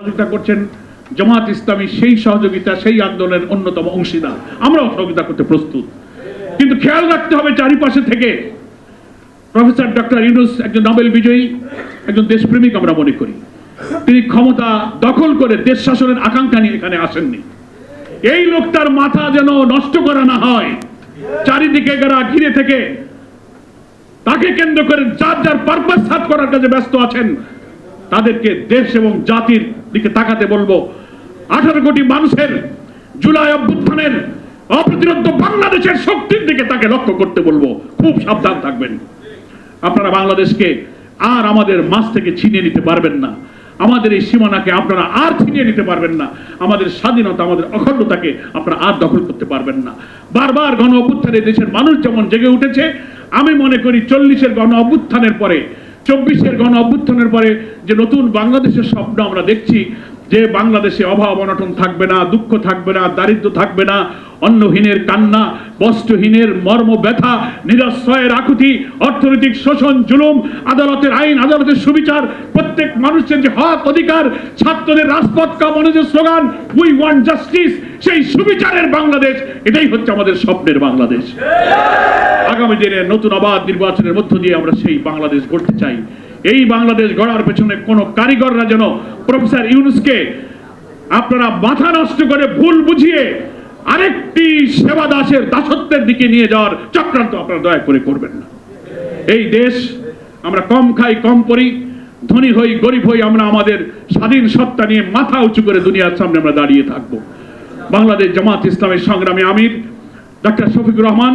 সহযোগিতা করছেন জামাত ইসলামী সেই সহযোগিতা, সেই আন্দোলনের অন্যতম অংশীদার। আমরাও সহযোগিতা করতে প্রস্তুত। কিন্তু খেয়াল রাখতে হবে চারিপাশে থেকে। প্রফেসর ডক্টর ইউনুস একজন নোবেল বিজয়ী, একজন দেশপ্রেমিক আমরা মনে করি। তিনি ক্ষমতা দখল করে দেশ শাসনের আকাঙ্ক্ষা নিয়ে এখানে আসেননি। এই লোকটার মাথা যেন নষ্ট করা না হয়, চারিদিকে যারা ঘিরে থেকে তাকে কেন্দ্র করে যার যার পারপাস সাফ করার কাজে ব্যস্ত আছেন, তাদেরকে দেশ এবং জাতির দিকে তাকাতে বলব, আঠারো কোটি মানুষের জুলাই অভ্যুত্থানের অপ্রতিরোধ বাংলাদেশের শক্তির দিকে তাকে লক্ষ্য করতে বলব। খুব সাবধান থাকবেন। আপনারা বাংলাদেশকে আর আমাদের মাছ থেকে ছিনিয়ে নিতে পারবেন না। আমাদের এই সীমানাকে আপনারা আর ছিনিয়ে নিতে পারবেন না। আমাদের স্বাধীনতা, আমাদের অখণ্ডতাকে আপনারা আর দখল করতে পারবেন না। বারবার গণ অভ্যুত্থানে দেশের মানুষ যেমন জেগে উঠেছে, আমি মনে করি চল্লিশের গণ অভ্যুত্থানের পরে চব্বিশের গণ অভ্যুত্থানের পরে যে নতুন বাংলাদেশের স্বপ্ন আমরা দেখছি যে বাংলাদেশে অভাব অনটন থাকবে না, দুঃখ থাকবে না, দারিদ্র থাকবে না, অন্নহীনের কান্না, বস্ত্রহীনের মর্ম ব্যথা নিরাশ্রয়ের আকুতি, অর্থনৈতিক শোষণ, জুলুম, আদালতের আইন, আদালতের সুবিচার, প্রত্যেক মানুষের যে হক অধিকার, ছাত্রদের রাজপথ কামনে যে স্লোগান উই ওয়ান্ট জাস্টিস সেই সুবিচারের বাংলাদেশ, এটাই হচ্ছে আমাদের স্বপ্নের বাংলাদেশ। আগামী দিনে নতুন আবাদ নির্বাচনের মধ্য দিয়ে আমরা সেই বাংলাদেশ গড়তে চাই। এই বাংলাদেশ গড়ার পেছনে কোনো কারিগররা যেন প্রফেসর ইউনুসকে আপনারা মাথা নষ্ট করে ভুল বুঝিয়ে আরেকটি সেবা দাসের দাসত্বের দিকে নিয়ে যাওয়ার চক্রান্ত আপনারা দয়া করে করবেন না। এই দেশ আমরা কম খাই, কম পড়ি, ধনী হই, গরিব হই, আমরা আমাদের স্বাধীন সত্তা নিয়ে মাথা উঁচু করে দুনিয়ার সামনে আমরা দাঁড়িয়ে থাকব। বাংলাদেশ জামাত ইসলামের সংগ্রামী আমির ডক্টর শফিকুর রহমান,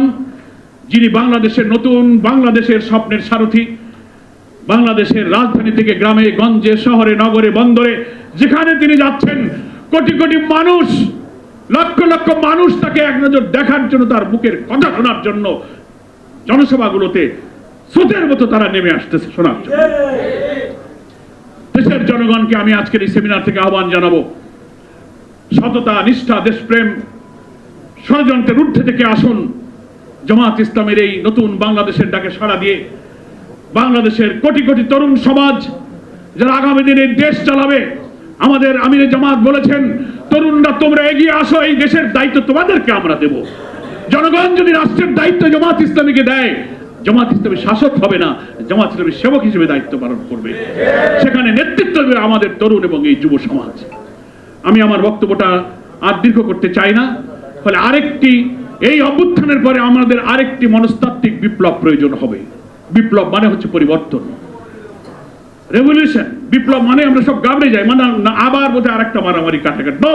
যিনি বাংলাদেশের নতুন বাংলাদেশের স্বপ্নের সারথী বাংলাদেশের রাজধানী থেকে গ্রামে, গঞ্জে, শহরে, নগরে, বন্দরে, যেখানে তিনি যাচ্ছেন, কোটি কোটি মানুষ, লক্ষ লক্ষ মানুষ তাকে এক নজর দেখার জন্য তার বুকের কথা শোনার জন্য জনসভাগুলোতে স্রোতের মতো তারা নেমে আসতেছে শোনার জন্য। দেশের জনগণকে আমি আজকের এই সেমিনার থেকে আহ্বান জানাব। সততা, নিষ্ঠা, দেশপ্রেম, ষড়যন্ত্রের ঊর্ধ্বে থেকে আসুন। জমাত ইসলামের এই নতুন বাংলাদেশের ডাকে সাড়া দিয়ে বাংলাদেশের কোটি কোটি তরুণ সমাজ যারা আগামী দিনে দেশ চালাবে। আমাদের আমির জামাত বলেছেন, তরুণরা, তোমরা এগিয়ে আসো, এই দেশের দায়িত্ব তোমাদেরকে আমরা দেব। জনগণ যদি রাষ্ট্রের দায়িত্ব জামাত ইসলামীকে দেয়, জামাত ইসলামী শাসক হবে না, জামাত ইসলামী সেবক হিসেবে দায়িত্ব পালন করবে। সেখানে নেতৃত্ব দেবে আমাদের তরুণ এবং এই যুব সমাজ। আমি আমার বক্তব্যটা আর দীর্ঘ করতে চাই না, ফলে আরেকটি, এই অভ্যুত্থানের পরে আমাদের আরেকটি মনস্তাত্ত্বিক বিপ্লব প্রয়োজন হবে। বিপ্লব মানে হচ্ছে পরিবর্তন। রেভলিউশন বিপ্লব মানে আমরা সব গাবড়ে যাই মানে আবার বোধহয় আরেকটা মারামারি কাটাকাট। নো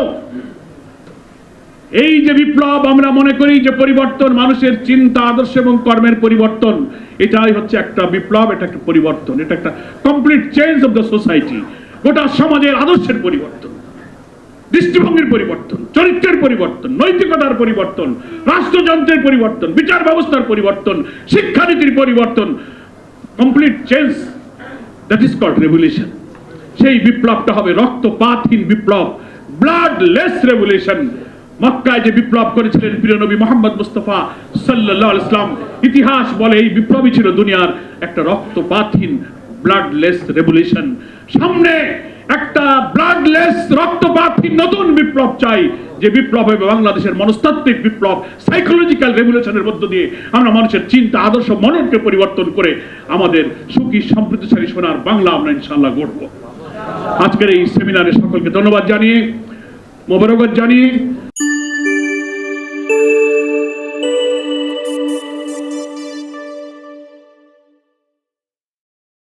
এই যে বিপ্লব, আমরা মনে করি যে পরিবর্তন, মানুষের চিন্তা, আদর্শ এবং কর্মের পরিবর্তন, এটাই হচ্ছে একটা বিপ্লব, এটা একটা পরিবর্তন, এটা একটা complete change of the society গোটা সমাজের আদর্শের পরিবর্তন। দৃষ্টিভঙ্গির পরিবর্তন, চরিত্রের পরিবর্তন, নৈতিকতার পরিবর্তন, রাষ্ট্রযন্ত্রের পরিবর্তন, বিচার ব্যবস্থার পরিবর্তন, শিক্ষানীতির পরিবর্তন complete change that is called revolution সেই বিপ্লবটা হবে রক্তপাতহীন বিপ্লব ব্লাডলেস রেভলিউশন মক্কায় যে বিপ্লব করেছিলেন প্রিয় নবী মোহাম্মদ মুস্তফা আলাইহি ইসলাম ইতিহাস বলে এই বিপ্লবই ছিল দুনিয়ার একটা রক্তপাতহীন ব্লাডলেস রেভলিউশন সামনে একটা ব্লাডলেস রক্তপাতহীন নতুন বিপ্লব চাই। যে বিপ্লব হবে বাংলাদেশের মনস্তাত্ত্বিক বিপ্লব সাইকোলজিক্যাল রেভলিউশনের মধ্য দিয়ে আমরা মানুষের চিন্তা, আদর্শ, মননকে পরিবর্তন করে আমাদের সুখী, সমৃদ্ধশালী সোনার বাংলা আমরা ইনশাল্লাহ গড়ব। আজকের এই সেমিনারে সকলকে ধন্যবাদ জানিয়ে, মোবারকবাদ জানিয়ে